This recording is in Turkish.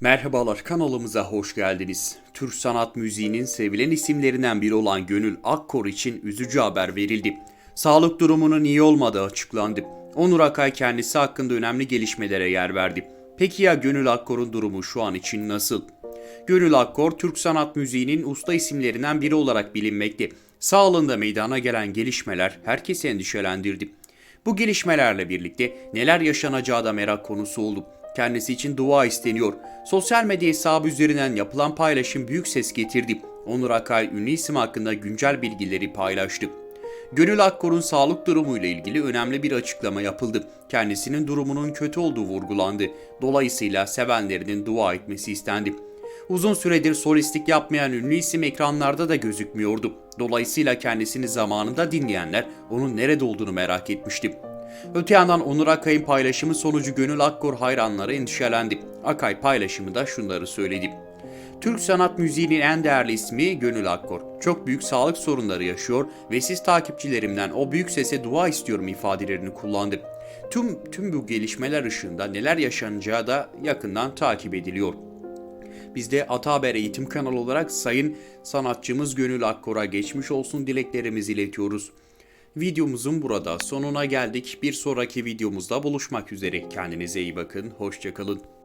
Merhabalar kanalımıza hoş geldiniz. Türk sanat müziğinin sevilen isimlerinden biri olan Gönül Akkor için üzücü haber verildi. Sağlık durumunun iyi olmadığı açıklandı. Onur Akay kendisi hakkında önemli gelişmelere yer verdi. Peki ya Gönül Akkor'un durumu şu an için nasıl? Gönül Akkor, Türk sanat müziğinin usta isimlerinden biri olarak bilinmekte. Sağlığında meydana gelen gelişmeler herkesi endişelendirdi. Bu gelişmelerle birlikte neler yaşanacağı da merak konusu oldu. Kendisi için dua isteniyor. Sosyal medya hesabı üzerinden yapılan paylaşım büyük ses getirdi. Onur Akay ünlü isim hakkında güncel bilgileri paylaştı. Gönül Akkor'un sağlık durumuyla ilgili önemli bir açıklama yapıldı. Kendisinin durumunun kötü olduğu vurgulandı. Dolayısıyla sevenlerinin dua etmesi istendi. Uzun süredir solistlik yapmayan ünlü isim ekranlarda da gözükmüyordu. Dolayısıyla kendisini zamanında dinleyenler onun nerede olduğunu merak etmişti. Öte yandan Onur Akay'ın paylaşımı sonucu Gönül Akkor hayranları endişelendi. Akay paylaşımında şunları söyledi. Türk sanat müziğinin en değerli ismi Gönül Akkor. Çok büyük sağlık sorunları yaşıyor ve siz takipçilerimden o büyük sese dua istiyorum ifadelerini kullandı. Tüm, tüm bu gelişmeler ışığında neler yaşanacağı da yakından takip ediliyor. Biz de Ata Haber Eğitim kanalı olarak sayın sanatçımız Gönül Akkor'a geçmiş olsun dileklerimizi iletiyoruz. Videomuzun burada sonuna geldik. Bir sonraki videomuzda buluşmak üzere. Kendinize iyi bakın. Hoşçakalın.